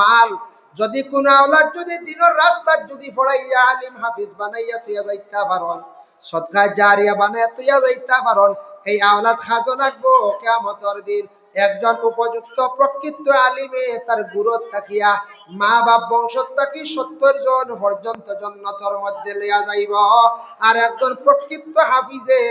মাল। যদি কোন আওলাদ যদি দিনের রাস্তার যদি পড়াইয়া আলিম হাফিজ বানাইয়া তুইয়া যাইতা পারন জারিয়া বানাইয়া তুইয়া যাইতা পারন, এই আওলাদ কেমতর দিন। একজন উপযুক্ত প্রকৃত আলিমে তার গুরুত থাকিয়া মা বাপ বংশ থাকি সত্তর জন পর্যন্ত জন্নতর মধ্যে লইয়া যাইব। আর একজন প্রকৃত হাফিজে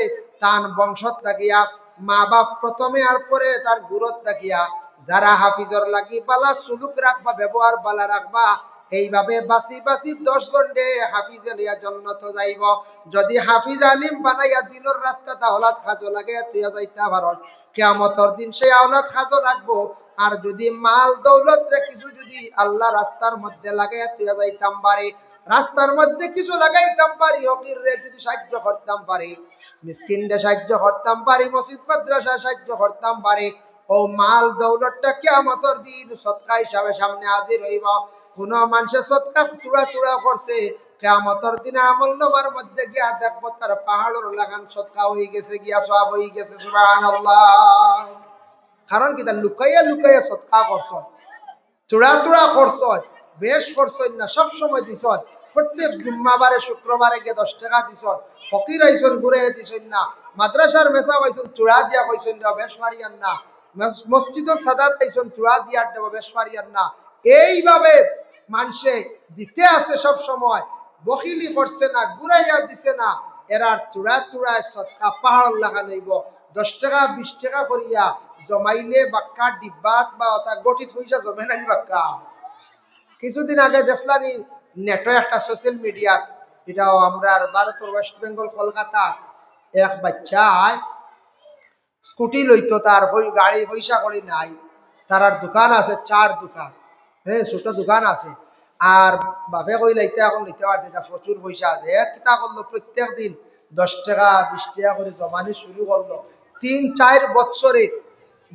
তান বংশ থাকিয়া মা বাপ প্রথমে আর পরে তার গুরুত থাকিয়া যারা হাফিজর লাগি বালা সুলুক রাখবা, ব্যবহার বালা রাখবা, এইভাবে বাসি বাসি দশ জন ডে হাফিজে লিয়া জন্নত যাইব। যদি হাফিজ আলিম বানাইয়া দিনের রাস্তা, তাহলে খাজো লাগে তুইয়া যাইতা দিন আওলাদ খাজো লাগবো। আর যদি মাল দৌলত কিছু যদি আল্লাহ রাস্তার মধ্যে লাগে তুইয়া যাইতাম পারি। রাস্তার মধ্যে কিছু লাগাইতাম পারি হকির রে যদি সাহায্য করতাম পারি। মিসকিন সাহায্য করতাম পারি, মসজিদ মাদ্রাসা সাহায্য করতাম ও মাল দৌলতটা কেয়ামতর দিন সৎকা হিসাবে সামনে হাজির হইব। কোন মানুষের সৎকা চূড়া চূড়া করছে, কেয়ামতর দিনে আমল মধ্যে গিয়া দেখব তার পাহাড়ের লাগান সৎকা হয়ে গেছে গিয়া সব হয়ে গেছে কারণ কি? তার লুকাইয়া লুকাইয়া সৎকা করছ। চূড়া চূড়া করছ, বেশ করছ না, সব সময় দিছ। প্রত্যেক জুম্মাবারে, শুক্রবারে গিয়ে দশ টাকা দিছ। ফকির আইসন ঘুরে দিছন না। মাদ্রাসার মেসা পাইছন চূড়া দিয়া কইছন না বেশ মারিয়ান না। মস- সাদা পাইছন চূড়া দিয়ার দেব বেশ মারিয়ান না এইভাবে মানুষে দিতে আছে সব সময়। বকিলি করছে না, ঘুরাইয়া দিছে না। এরার চূড়া চূড়ায় সৎকা পাহাড় লাগা নইব দশ টাকা, বিশ টাকা করিয়া জমাইলে বাক্কা, ডিব্বাত বা ওটা গঠিত হইসা জমে নানি বাক্কা। কিছুদিন আগে দেখলানি নেটো একটা সোশ্যাল মিডিয়া এটাও আমরা ভারতের ওয়েস্ট বেঙ্গল কলকাতা এক বাচ্চায় স্কুটি লইতো, তার হই গাড়ি পয়সা করে নাই। তার আর দোকান আছে, চার দোকান। হ্যাঁ ছোট দোকান আছে। আর বাপে কই লাইতে এখন লইতে এটা প্রচুর পয়সা আছে। কিতা করল, প্রত্যেক দিন দশ টাকা, বিশ টাকা করে জমানি শুরু করল। তিন, চার বৎসরে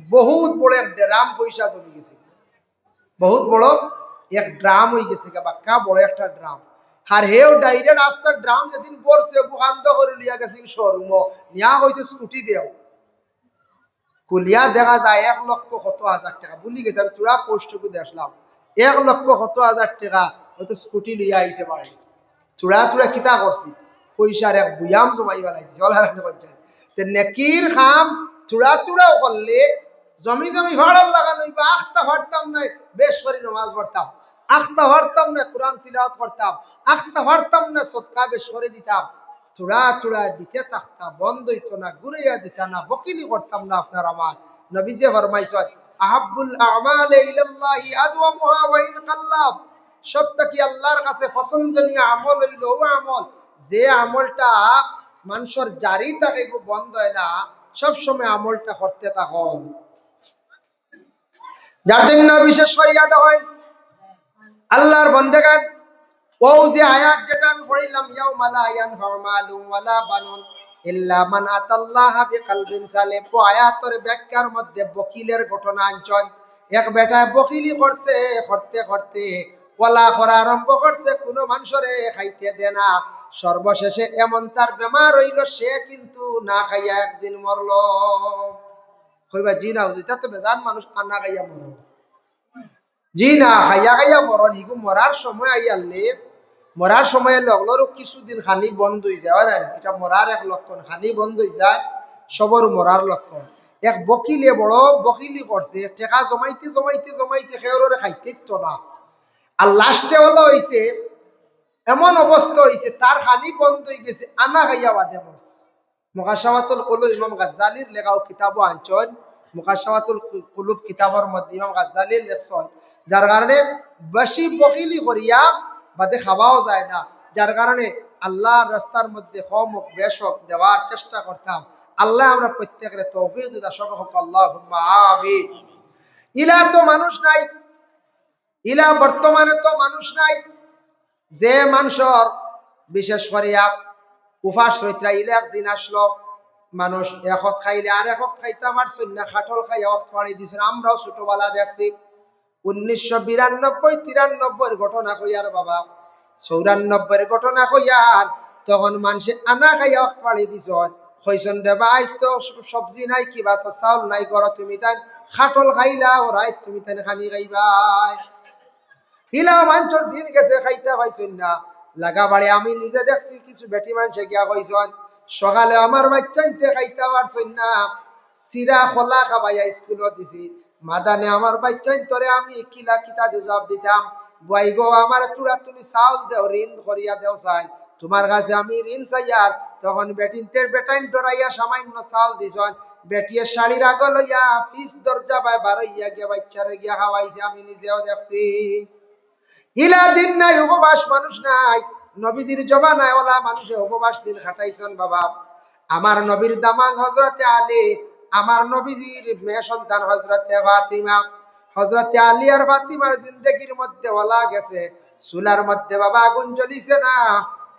বহুত বড় এক ড্রাম পয়সা জমি গেছে। বহুত বড় এক ড্রাম হয়ে গেছে বাক্কা বড় একটা ড্রাম। আর হেও ডাইরেক্ট রাস্তার ড্রাম যেদিন পড়ছে বুকান্ত করে লিয়া গেছে শোরুম নিয়া হয়েছে স্কুটি দেও। কুলিয়া দেখা যায় এক লক্ষ কত হাজার টাকা। ভুলি গেছে, আমি চূড়া পোস্টটুকু দেখলাম। এক লক্ষ কত হাজার টাকা হয়তো স্কুটি লিয়া আইছে বাড়ি চূড়া চূড়া কিতা করছি পয়সার এক বুয়াম জমাই বেলাই দিছে ওলা পঞ্চায়েত নেকির খাম চূড়া চূড়াও করলে জমি জমি ভাড়ার লাগানো বা আখতা ভারতাম নাই বেশ করে নমাজ পড়তাম আখতা ভারতাম না কোরআন তিলাওয়াত করতাম আখতা ভারতাম না সৎকা বেশ করে দিতাম। দিতে বন্ধ না, ঘুরাইয়া দিতাম না, বকিলি করতাম না আপনার আমার। নবী যে ফরমাইছেন আহাব্বুল আমালে ইলাল্লাহি কাল্লাব। সবটা কি আল্লাহর কাছে পছন্দনীয় আমল ও আমল। যে আমলটা মানুষের জারি থাকে বন্ধ হয় না সব সময় আমলটা করতে থাকুন। যার জন্য বিশেষ করিয়া হয়, আল্লাহর বন্দেগান ও যে আয়াত যেটা আমি ইয়াও মালা ওয়ালা বানুন ইল্লা মান বিকলবিন আয়াতের ব্যাখ্যার মধ্যে বকিলের ঘটনা এক বেটায় বকিলি করছে করতে করতে করা আরম্ভ করছে মানুষরে খাইতে না। সর্বশেষে এমন তার বেমার হইল সে কিন্তু না খাইয়া একদিন মরল। কইবা জি না হুজুর, তো বেজান মানুষ খানা খাইয়া মরল। জি না খাইয়া খাইয়া মরণ হিগু মরার সময় আইয়ালে মরার সময় লগলরও কিছুদিন হানি বন্ধ হয়ে যায় না এটা মরার এক লক্ষণ। হানি বন্ধ হয়ে যায়, সবর মরার লক্ষণ। এক বকিলে, বড় বকিলি করছে, টেকা জমাইতে জমাইতে জমাইতে খেয়রে খাইতে তো না। আর লাস্টে হলো হইছে, এমন অবস্থা হইছে, তার হানি বন্ধ হয়ে গেছে, আনা খাইয়া বাদে মরছে। মুকাশাওয়াতুল কুলুব ইমাম গাজ্জালির লেখাও কিতাব আনছন। মুকাশাওয়াতুল কুলুব কিতাবের মধ্যে ইমাম গাজ্জালির লেখছন, যার কারণে বেশি বকিলি করিয়া বাদে খাওয়াও যায় না। যার কারণে আল্লাহর রাস্তার মধ্যে হম হোক বেশ হোক দেওয়ার চেষ্টা করতাম। আল্লাহ আমরা প্রত্যেকের ইলা তো মানুষ নাই। ইলা বর্তমানে তো মানুষ নাই। যে মানুষের, বিশেষ করিয়া উপাস রইত্রা একদিন আসলো, মানুষ একক খাইলে আর একক খাইতে পারছেন না খাটল খাই এক পাড়ি দিছেন আমরাও ছোটবেলা দেখছি। উনিশশো বিরানব্বই তিরানব্বই ঘটনা কইয়ার বাবা? চৌরানব্বই ঘটনা কইয়ার তখন মানুষে আনা খাইয়া এক পাড়ি দিছ। হইছন দেবা, আইস তো সবজি নাই কিবা তো চাউল নাই ঘর তুমি তাই খাটল খাইলা, ও রাইত তুমি তাহলে খানি খাইবাই হিলা মাঞ্চর দিন গেছে, খাইতে পাইছেন না। লাগা বাড়ি আমি নিজে দেখছি, কিছু বেটি মানুষে গিয়া কইছেন সকালে আমার বাচ্চা খাইতে পারছেন না। সিরা খোলা খাবাইয়া স্কুলত দিছি। মাদানে আমার বাচ্চা তোরে আমি কিলা কিতা জবাব দিতাম। বই গো, আমার চূড়া তুমি চাউল দেও, ঋণ করিয়া দেও চাই। তোমার কাছে আমি ঋণ চাইয়ার তখন বেটিনতের বেটাইন ডরাইয়া সামান্য চাউল দিছন বেটিয়ে শাড়ির আগ লইয়া পিস দরজা বাই বারইয়া গিয়া বাচ্চারে গিয়া খাওয়াইছে আমি নিজেও দেখছি। ইলা দিন নাই, উপবাস মানুষ নাই। নবীজির জমা নাই ওলা মানুষে উপবাস দিন খাটাইছন বাবা। আমার নবীর দামান হজরতে আলী আমার নবীজির মেয়ে সন্তান হজরতে ফাতিমা হজরতে আলী আর ফাতিমার জিন্দগির মধ্যে ওলা গেছে। চুলার মধ্যে বাবা আগুন জ্বলিছে না?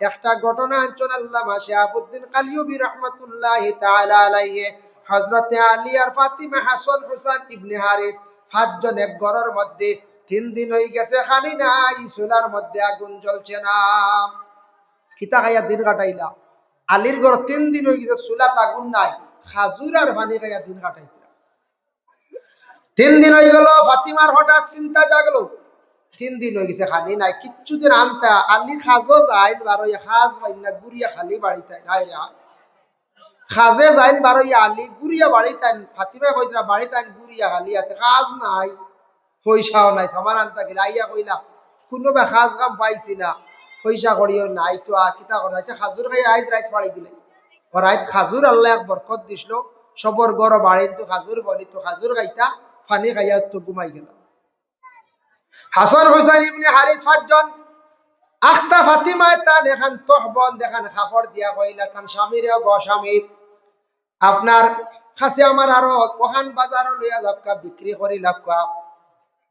একটা ঘটনা আঞ্চল আল্লাহ শাহাবুদ্দিন কালিউবি রহমতুল্লাহ তাআলা আলাইহি। হজরতে আলী আর ফাতিমা হাসান হুসান ইবনে হারিস পাঁচজন এক ঘরের মধ্যে তিন দিন হয়ে গেছে খানি নাই, চুলার মধ্যে আগুন জ্বলছে না। কিতা খাইয়া দিন কাটাইলা? আলীর ঘর তিন দিন হয়ে গেছে, চুলাত আগুন নাই। খাজুর আর পানি খাইয়া দিন কাটাইলা তিন দিন হয়ে গেল, ফাতিমার হঠাৎ চিন্তা জাগলো। তিন দিন হয়ে গেছে খালি নাই, কিচ্ছু দিন আনতা। আলি খাজও যায় বারো খাজ পাই না গুড়িয়া খালি বাড়িতে নাই রে খাজে যাইন বারো আলি, গুড়িয়া বাড়িতে ফাতিমা কইতরা বাড়িতে গুড়িয়া খালি আছে খাজ নাই। পয়সাও নাই, সামান আনতা গেলে আইয়া কইলা কোনোবা খাজ কাম পাইছি না। পয়সা করিও নাই, তো কিতা কথা খাজুর খাই আইত, রাইত পাড়ি দিলে। ও রাইত খাজুর আল্লাহ এক বরকত দিছিল। সবর গড় বাড়ি তো খাজুর বলি তো খাজুর খাইতা, ফানি খাইয়া তো ঘুমাই গেল। হাসান ইবনে হারিস আখতা ফাতিমায় তহবন দেখান খাফর দিয়া কইলা, তান স্বামীর গ আপনার কাছে আমার আরও কহান বাজার লইয়া যাবকা বিক্রি করি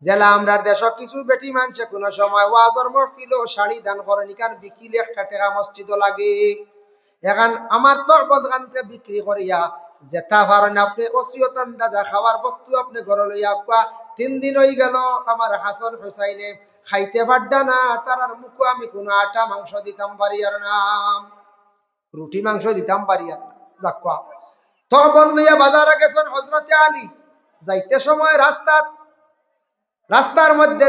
জেলা আমরার দেশ কিছু বেটি মানছে কোন সময় ওয়াজর শাড়ি দান বিকিলে একটা টাকা মসজিদ লাগে। এখন আমার তরবত গানতে বিক্রি করিয়া যেটা পারেন আপনি অসিয়তান দাদা খাওয়ার বস্তু আপনি ঘরে লইয়া কোয়া তিন দিন হয়ে গেল আমার হাসন হুসাইনে, খাইতে পারডা না তারার মুখে আমি কোনো আটা মাংস দিতাম পারি আর নাম। রুটি মাংস দিতাম পারি আর না যাক কোয়া তখন লইয়া বাজারে গেছেন হজরতে আলী, যাইতে সময় রাস্তাত, রাস্তার মধ্যে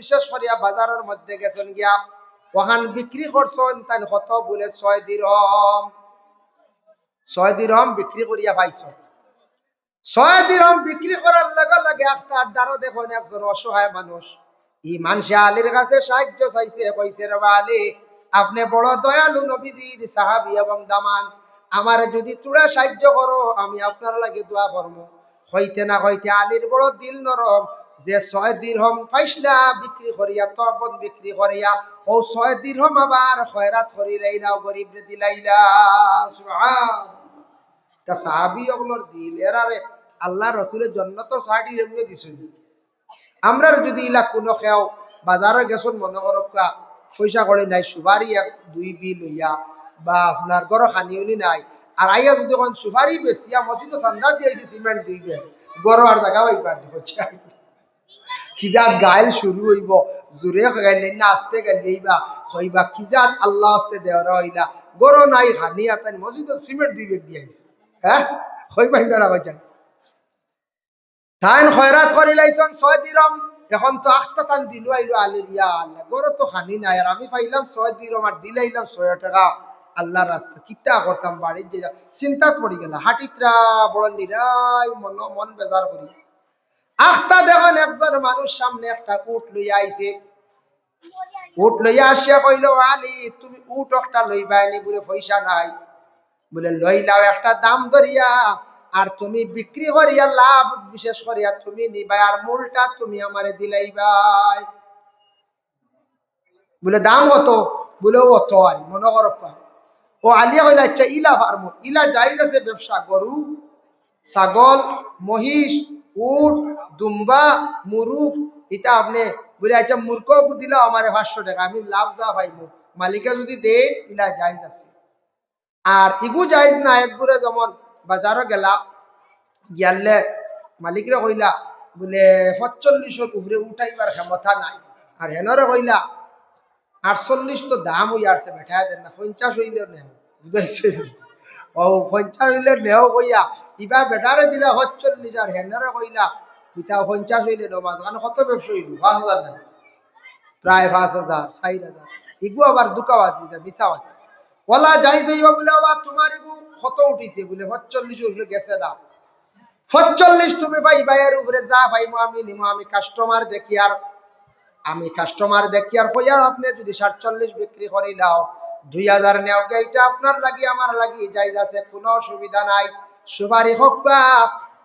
বিশেষ করিয়া বাজারের মধ্যে গেছেন গিয়া ওখান বিক্রি করছেন তাই কত বলে ছয় দিরম ছয় দিরম বিক্রি করিয়া পাইছ। ছয় দিরম বিক্রি করার লগে লগে একটা আড্ডারও দেখুন একজন অসহায় মানুষ ই মানুষে আলীর কাছে সাহায্য চাইছে কইছে রে আলী, আপনি বড় দয়ালু নবীজির সাহাবি এবং দামান আমার যদি তোরা সাহায্য করো আমি আপনার লাগে দোয়া করব হইতে না হইতে আলীর বড় দিল নরম যে ছয় দিরহম পাইসলা বিক্রি করিয়া তরবন বিক্রি করিয়া, ও ছয় দিরহম আবার খয়রাত করি লাইলাও গরিব দিলাইলা। তা সাহাবি ওগুলোর দিল এরারে আল্লাহ রসুলের জন্য তো সাহাটি এমনি দিছেন। আমরা যদি ইলা কোনো খেয়াও, বাজারে গেছন মনে করকা পয়সা করে নাই, সুপারি এক, দুই বি লইয়া বা আপনার গড় খানি উনি নাই, আর আইয়া যদি সুপারি বেশিয়া মসজিদ চান্দা দিয়েছি সিমেন্ট দুই বেড গড় আর জায়গা হইবার হচ্ছে কিজাত গাইল শুরু হইব। জোরে গাইলে না আস্তে গাইলেইবা হইবা কিজাত আল্লাহ আস্তে দেওয়ার হইলা। গড় নাই খানি আর তাই মসজিদ সিমেন্ট দুই বেড দিয়েছে হ্যাঁ হইবা হিন্দারা বাজান তাইন খয়রাত করে লাইছন, ছয় দিরম এখন তো আখতা তান দিল আইলো আলির ইয়া আল্লাহ। গরো তো খানি নাই আর আমি পাইলাম ছয় দিরম আর দিলাইলাম ছয় টাকা। আল্লাহ রাস্তা, কিতা করতাম বাড়ির যে চিন্তাত পড়ি গেল। হাটিত্রা বড় নিরাই মন মন বেজার করি আখতা দেখুন একজন মানুষ সামনে একটা উট লইয়া আইছে। উট লইয়া আসিয়া কইলো, আলি, তুমি উট একটা লইবা আনি বলে পয়সা নাই। বলে, লইলাও একটা দাম ধরিয়া, আর তুমি বিক্রি করিয়া লাভ বিশেষ করিয়া তুমি নিবাই, আর মূলটা তুমি আমারে দিলাইবাই। বলে, দাম কত? বলে অত আর মনে করো। ও আলিয়া কইলা আচ্ছা ইলা ফার্ম ইলা জাইজ আছে ব্যবসা, গরু, ছাগল, মহিষ, উট দুম্বা, মুরুখ এটা আপনি বলে আচ্ছা মূর্খ দিলা আমারে পাঁচশো টাকা, আমি লাভ যা পাইমু। মালিকা যদি দে, ইলা জাইজ আছে। আর ইগু জাইজ না একগুরে যেমন বাজারও গেলা। গিয়ালে মালিকরে কইলা, বলে পঁচল্লিশের উপরে উঠাইবার ক্ষমতা নাই। আর হেনরে কইলা আটচল্লিশ তো দাম হই আসছে বেঠা দেন না, পঞ্চাশ হইলে নেও। বুঝাইছে ও পঞ্চাশ হইলে নেও কইয়া, ইবা বেটারে দিলা পঁচল্লিশ আর হেনরে কইলা পিতা হইলে কত হাজার প্রায় পাঁচ হাজার হাজার আবার যা ওলা যাই বলে আবার তোমার ইগু কত উঠিছে বলে উঠলে গেছে না। তুমি ভাই ভাইয়ের উপরে যা ভাইমো আমি নিমো, আমি কাস্টমার দেখি আর আমি কাস্টমার দেখি আর কইয়া আপনি যদি সাতচল্লিশ বিক্রি করি দাও দুই হাজার নেও এইটা আপনার লাগি আমার লাগি যাই যাচ্ছে, কোনো অসুবিধা নাই। সুপারি হোক বা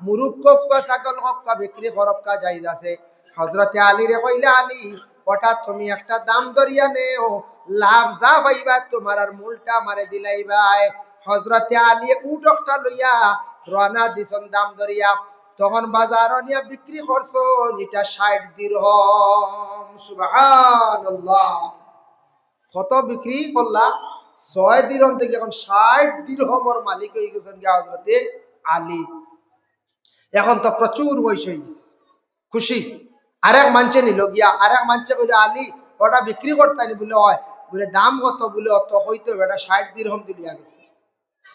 মুরুখ ছাগল বা বিক্রি করক বা যাই যাচ্ছে হজরতে আলী রে কইলে, আলী ওটা তুমি একটা দাম দরিয়া নেও। লাভ যা পাইবা তোমার আর মূলটা মারে দিলাইবাই হজরতে আলী উট লইয়া রানা দিছন দাম দরিয়া তখন বাজার নিয়ে বিক্রি করছ এটা ষাট দিরহম। সুবহানাল্লাহ। কত বিক্রি করলা? ছয় দিরহম থেকে এখন ষাট দিরহমর মালিক হয়ে গেছেন গিয়া হজরতে আলী। এখন তো প্রচুর বয়স হয়ে গেছে। খুশি? আরেক মানছে নিল গিয়া, আরেক মানছে বলে আলী, ওটা বিক্রি করতে বলে হয়। বলে, দাম কত? বলে, অত হইতো এটা ষাট দিরহম দিলিয়া গেছে।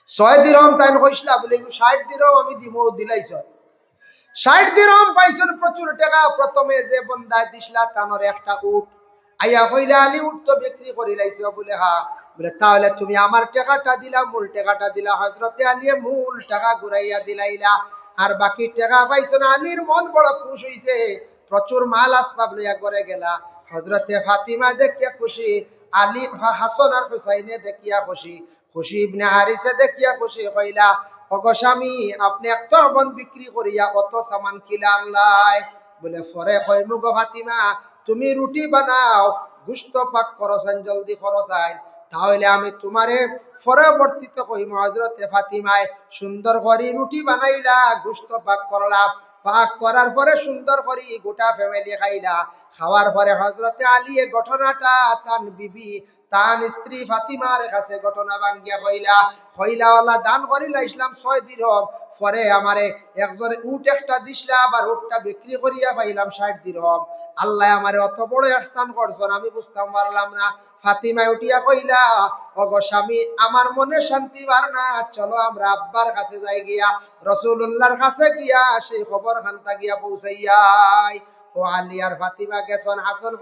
ছয় দিরহম তাই কইসলা বলে ষাট দিরহম আমি দিব দিলাইছ ষাট দিরহম পাইছেন প্রচুর টাকা, প্রথমে যে বন্দায় দিসলা তানোর একটা উট। আইয়া কইলা, আলি, উট তো বিক্রি করি লাইছ? বলে, হা। বলে, তাহলে তুমি আমার টাকাটা দিলা মূল টাকাটা দিলা। হজরতে আলিয়ে মূল টাকা ঘুরাইয়া দিলাইলা। আর বাকি টাকা পাইছো না, আলীর মন বড় খুশ হইছে। প্রচুর মাল আসবাব লইয়া করে গেলা। হজরতে ফাতিমা দেখিয়া খুশি, আলী হাসন আর হুসাইনে দেখিয়া খুশি। খুশি ইবনে হারিসে দেখিয়া খুশি কইলা অগ স্বামী, আপনি একটা বন বিক্রি করিয়া অত সামান কিলা আনলাই? বলে, ফরে কই মুগো ফাতিমা, তুমি রুটি বানাও, গুস্ত পাক করছেন জলদি খরচাইন তাহলে আমি তোমারে পরবর্তীত কইম হজরতে ফাতিমায় সুন্দর করে রুটি বানাইলা গুস্ত পাক করলা। পাক করার পরে সুন্দর করে গোটা ফ্যামিলি খাইলা। খাওয়ার পরে হজরতে আলিয়ে ঘটনাটা তান বিবি তান স্ত্রী ফাতিমার কাছে ঘটনা ভাঙ্গিয়া কইলা কইলা ওলা দান করিলা ইসলাম ছয় দিরহম। পরে আমারে একজনে উট একটা দিসলা, আবার উটটা বিক্রি করিয়া পাইলাম ষাট দিরহম। আল্লাহ আমারে অত বড় ihsan করছেন, আমি বুঝতাম পারলাম না। ফাতিমা উঠিয়া কইলা ওগো স্বামী, আমার মনে শান্তি বার না। চলো আমরা আব্বার কাছে যাই গিয়া রসুল্লাহর কাছে গিয়া সেই খবর খান্তা গিয়া পৌঁছাইয়াই। ও আলী আর ফাতিমা গেছন হাসন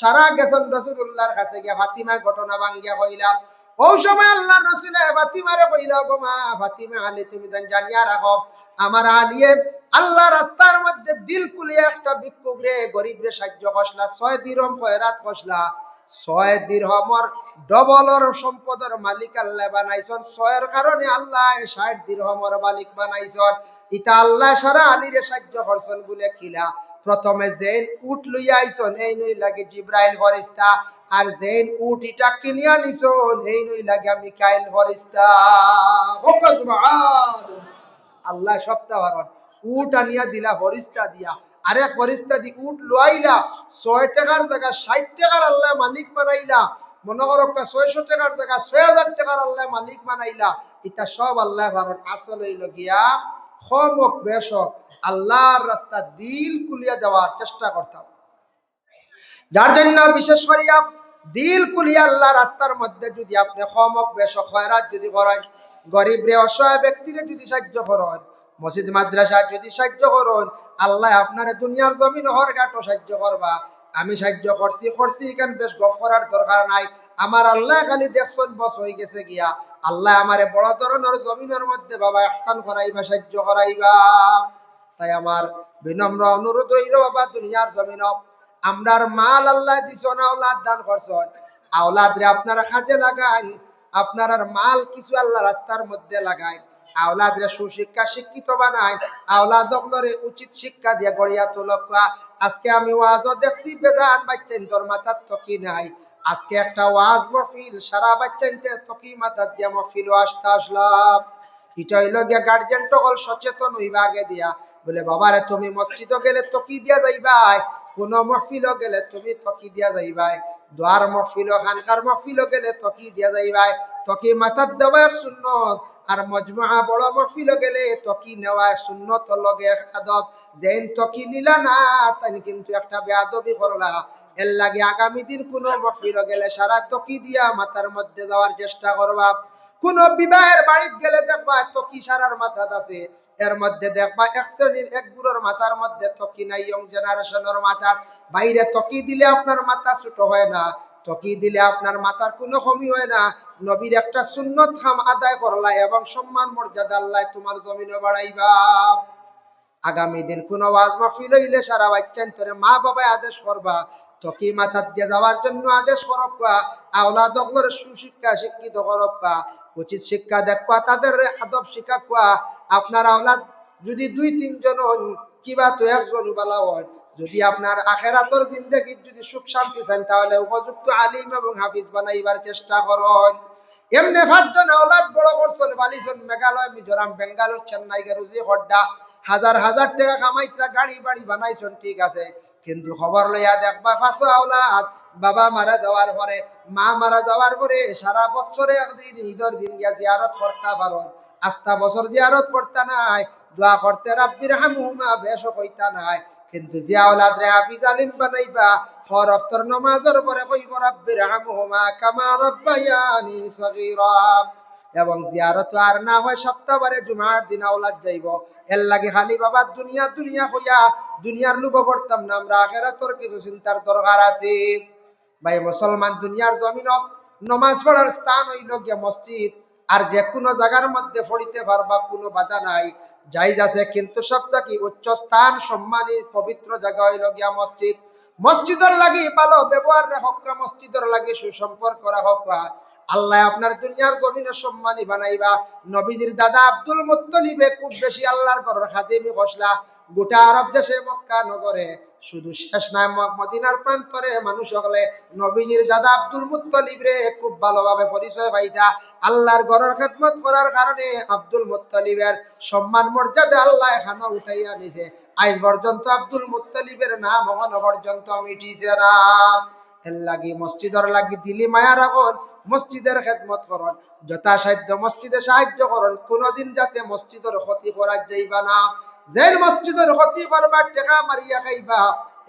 সারা গেছন রসুল্লাহর কাছে গিয়া ফাতিমা ঘটনা ভাঙ্গিয়া কইলা ও সময় আল্লাহ রসুলে ফাতিমারে কইলা গো মা, ফাতিমা আলী, তুমি জানিয়া রাখো, আমার আলিয়ে আল্লাহ রাস্তার মধ্যে দিল কুলিয়ে একটা ভিক্ষুক রে, গরিব রে সাহায্য কষলা ছয় দিরম কয়রাত কষলা ছয় দিরহমর ডবলর সম্পদের মালিক আল্লাহ বানাইছন। ছয়ের কারণে আল্লাহ ষাট দিরহমর মালিক বানাইছন। ইতা আল্লাহ সারা আলীরে সাহায্য করছেন বলে কিলা। প্রথমে জেন উট লইয়া আইছন, এই নই লাগে জিব্রাইল ফরিস্তা আর জেন উট ইটা কিনিয়া নিছন, এই নই লাগে মিকাইল ফরিস্তা আল্লাহ সপ্তাহ উট আনিয়া দিলা ফরিস্তা দিয়া। আরে ফরিস্তা দি উট লোয়াইলা ছয় টাকার জায়গা, ষাট টাকার আল্লাহ মালিক বানাইলা। মনে করো ছয়শো টাকার জায়গা, ছয় হাজার টাকার আল্লাহ মালিক বানাইলা। এটা সব আল্লাহ ভারত আসল হইল গিয়া। খমক বেশক, আল্লাহর রাস্তা দিল কুলিয়া দেওয়ার চেষ্টা করতাম। যার জন্য বিশেষ করিয়া দিল কুলিয়া আল্লাহ রাস্তার মধ্যে যদি আপনি খমক বেশক, খয়রাত যদি করেন গরিব রে অসহায় ব্যক্তিরে যদি সাহায্য করেন মসজিদ, মাদ্রাসা যদি সাহায্য করুন, আল্লাহ আপনার দুনিয়ার জমিন হর গাটো সাহায্য করবা। আমি সাহায্য করছি করছি এখান বেশ গপ করার দরকার নাই। আমার আল্লাহ খালি দেখছেন, বস হয়ে গেছে গিয়া। আল্লাহ আমারে বড় ধরনের জমিনের মধ্যে বাবা আহসান করাইবা, সাহায্য করাইবা। তাই আমার বিনম্র অনুরোধ হইল, বাবা, দুনিয়ার জমিন আমরার মাল আল্লাহ দিছ না আওলাদ দান করছেন। আওলাদ রে আপনারা কাজে লাগান আপনার মাল কিছু আল্লাহ রাস্তার মধ্যে লাগায় আওলাদ রে সুশিক্ষা শিক্ষিত বানায়। আওলাদ উচিত শিক্ষা গড়িয়া তোলক আজকে আমি ওয়াজও দেখছি, বেজান নাই। আজকে একটা ওয়াজ মহফিল, সারা তকি দিয়া মহফিল আসতে আসলাম। এটা হইল গিয়া গার্জেন টকল সচেতন দিয়া। বলে তুমি মসজিদও গেলে তকি দিয়া যাইবাই, কোন মহফিলও গেলে তুমি তকি দিয়া যাইবাই, দোয়ার মহফিলও খানকার মহফিলও গেলে তকি দিয়া যাইবাই তকি মাথার দেওয়া শূন্য আর মজমুহা বড় মহফিল গেলে তকি নেওয়া সুন্নত লগে আদব। যেন তকি নিলা না তাই কিন্তু একটা বেয়াদবি করলা। এর লাগে আগামী দিন কোনো মহফিল গেলে সারা তকি দিয়া মাথার মধ্যে যাওয়ার চেষ্টা করবা। কোন বিবাহের বাড়িতে গেলে দেখবা তকি সারার মাথাত আছে। এর মধ্যে দেখবা এক শ্রেণির এক গুরুর মাথার মধ্যে তকি নাই, ইয়ং জেনারেশনের মাথার বাইরে তকি দিলে আপনার মাথা ছোট হয় না। তকি দিলে আপনার মাথার কোনো কমি হয় না। নবীর একটা সুন্নত খাম আদায় করলা এবং সম্মান মর্যাদা আল্লাহ তোমার জমিনে বাড়াইবা। আগামী দিন কোন ওয়াজ মাহফিল হইলে সারা বাচ্চান্তরে মা বাবা আদেশ করবা, তকি মাথাত দিয়ে যাওয়ার জন্য আদেশ করবা, আওলাদ অগলর সুশিক্ষা শিক্ষিত করবা, উচিত শিক্ষা দেখবা, তাদের আদব শিক্ষা আপনার আওলাদ যদি দুই তিনজন কিবা তো একজন বালা হয়। যদি আপনার আখেরাতর জিন্দগির যদি সুখ শান্তি চান, তাহলে উপযুক্ত আলিম এবং হাফিজ বানাইবার চেষ্টা করুন। এমনি পাঁচজন আওলাদ বড় করছেন বালিজন মেঘালয়, মিজোরাম, বেঙ্গালোর চেন্নাই গেরুজি হড্ডা হাজার হাজার টাকা কামাইতরা গাড়ি বাড়ি বানাইছেন, ঠিক আছে। কিন্তু খবর লইয়া দেখবা ফাঁসো আওলাদ, বাবা মারা যাওয়ার পরে, মা মারা যাওয়ার পরে সারা বছরে একদিন ঈদের দিন গিয়া জিয়ারত করতে পারো আস্তা বছর জিয়ারত করতে নাই, দোয়া করতে রাব্বির হামহুমা বেশ কইতা নাই। কিন্তু জিয়া আওলাদ এবং জিয়ারত আর না হয় সপ্তাহবারে জুমার দিন আওলাদ যাইব। এর লাগে খালি বাবা, দুনিয়া দুনিয়া হইয়া দুনিয়ার লুব করতাম না, আমরা আখেরাতর কিছু চিন্তার দরকার আছে। ভাই, মুসলমান দুনিয়ার জমিন নমাজ পড়ার স্থান হইল গিয়া মসজিদ। আর যে কোনো জায়গার মধ্যে পড়িতে পারবা, কোনো বাধা নাই। জায়জ আছে, কিন্তু সবথেকে উচ্চ স্থান সম্মানী পবিত্র জায়গা হইল গিয়া মসজিদ। মসজিদর লাগি ভালো ব্যবহার রাখা মসজিদর লাগি সুসম্পর্ক রাখা আল্লাহ আপনার দুনিয়ার জমিনে সম্মানী বানাইবা। নবীজির দাদা আব্দুল মুত্তলিবে খুব বেশি আল্লাহর ঘরের খাদিমি খসলা। গোটা আরব দেশে মক্কা নগরে, শুধু শেষ নাই মদিনার প্রান্তরে মানুষ হলে নবীজির দাদা আব্দুল মুত্তলিব রে খুব ভালোভাবে পরিচয় পাইতা। আল্লাহর ঘরের খেদমত করার কারণে আব্দুল মুত্তলিবের সম্মান মর্যাদা আল্লাহ এখানে উঠাইয়া নিছে। আজ পর্যন্ত আব্দুল মুত্তলিবের নাম এখনও পর্যন্ত মিটিছে না। এর লাগি মসজিদর লাগি দিলি মায়া রাখুন, মসজিদের খেদমত করন। যথাসাধ্য মসজিদে সাহায্য করন, কোনোদিন যাতে মসজিদের ক্ষতি করা যাইবা না। যে মসজিদের ক্ষতি করবার টেকা মারিয়া খাইবা,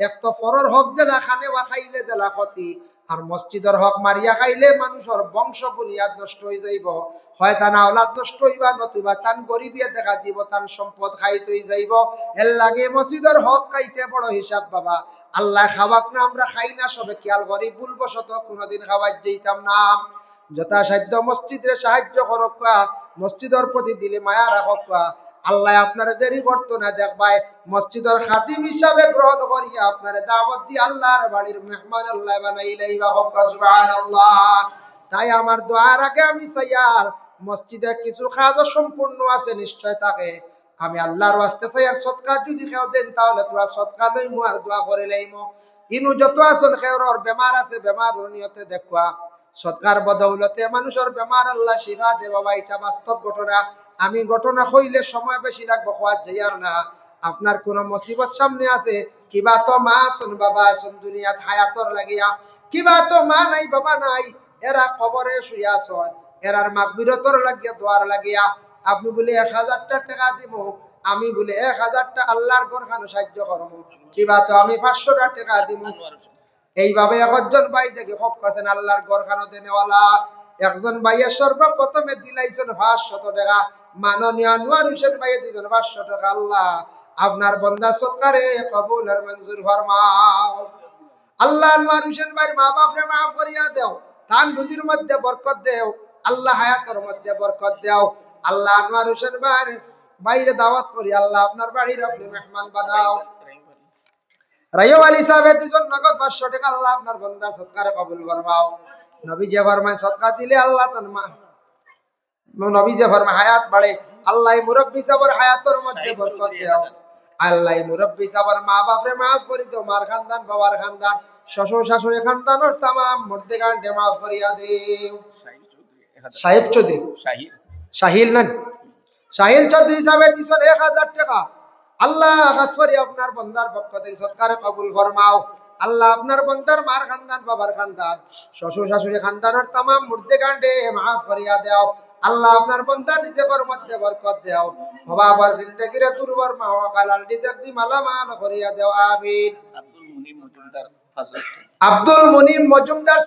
এক তো ফরর হক জেলা খানে বা খাইলে জেলা ক্ষতি, আর মসজিদের হক মারিয়া খাইলে মানুষের বংশ বুনিয়াদ নষ্ট হয়ে যাইব। হয় নষ্ট হইবা, নতুবা তান গরিবিয়ে দেখা দিব, তান সম্পদ খাইতে যাইব। এর লাগে মসজিদের হক খাইতে বড় হিসাব বাবা। আল্লাহ খাওয়াক না, আমরা খাই না, সবে খেয়াল করি, ভুলবশত কোনোদিন খাওয়াই যেতাম না। যথাসাধ্য মসজিদের সাহায্য করক মসজিদের প্রতি দিলে মায়া রাখক আল্লাহ আপনার দেরি করতো না দেখবাই মসজিদের খাতিম হিসাবে গ্রহণ করিয়া আপনার দাওয়াত দিয়ে আল্লাহর বাড়ির মেহমান আল্লাহ বানাইলাই বা হক সুবহানাল্লাহ। তাই আমার দোয়ার আগে আমি চাইয়ার মসজিদে কিছু কাজ সম্পূর্ণ আছে, নিশ্চয় থাকে। আমি আল্লাহর ওয়াস্তে চাইয়ার সৎকার যদি কেউ দেন, তাহলে তোরা সৎকার লইমু, আর দোয়া করে লইমু। ইনু যত আসন খেওর বেমার আছে, বেমার নিয়তে দেখবা সৎকার বদৌলতে মানুষের বেমার আল্লাহ শিফা দে বাবা এটা বাস্তব ঘটনা। আমি ঘটনা হইলে সময় বেশি লাগবো খোয়ার যাইয়ার না। আপনার কোন মুসিবত সামনে আছে? কিবা তো মা শুন বাবা, শুন দুনিয়াত হায়াতর লাগিয়া। কিবা তো মা নাই, বাবা নাই, এরা কবরে শুইয়া আছেন। এরার মাগবিরতর লাগিয়া, দোয়ার লাগিয়া। আপনি বলে এক হাজারটা টাকা দিব আমি বলে এক হাজারটা আল্লাহর ঘর সাহায্য করব কিবা তো আমি পাঁচশোটা টাকা দিব এইভাবে একজন ভাই দেখে হক পাচ্ছেন আল্লাহর গড়খানো দেনেওয়ালা। একজন ভাইয়ের সর্বপ্রথমে দিলাইছেন পাঁচশত টাকা। মাননীয় আনোয়ার হোসেন ভাইয়ে দিয়েছেন পাঁচশো টাকা আল্লাহ। আপনার বন্দা সৎকারে কবুল ফরমাও। আল্লাহ আনোয়ার হোসেন ভাইয়ের মা বাপরে মাফ করিয়া দেও রুজির মধ্যে বরকত দেও, আল্লাহ হায়াতর মধ্যে বরকত দেও। আল্লাহ আনোয়ার হোসেন ভাইয়ের বাইরে দাওয়াত করি, আল্লাহ আপনার বাড়ির আপনি মেহমান বানাও। আলী সাহেবের দুজন নগদ পাঁচশো টাকা, আল্লাহ আপনার বন্দার সৎকারে কবুল করবাও নবী যে ফরমায় সৎকার দিলে আল্লাহ তার মা নবী হায়াত বাড়ে। আল্লাহ মুরব্বী সাবর হায়াতর মধ্যে বরকত দেও। আল্লাহ মুরব্বী সাবর মা বাপরে মাফ করি তো মার খানদান বাবার খানদান শ্বশুর শাশুড়ি তামাম গান্ডে মাফ করিয়া দেও। সাহেব চৌধুরী শাহিল। নেন? শাহিল চৌধুরী সাহেব দিছেন এক হাজার টাকা। আল্লাহ হাসপারি আপনার বন্দার পক্ষ থেকে সৎকার কবুল ফরমাও। আল্লাহ আপনার বন্দার মার খানদান বাবার খানদান শ্বশুর শাশুড়ি খানদানের তামাম মুর্দে গান্ডে মাফ করিয়া দেও। আল্লাহ আপনার বন্দার রিজেকর মধ্যে বরকত দেও। বাবা আবার জিন্দগিরে দুর্বর মা কালাল রিজেক দি মালামাল করিয়া দেও আমিন। আব্দুল মুনিম মজুমদার আব্দুল মুনিম মজুমদার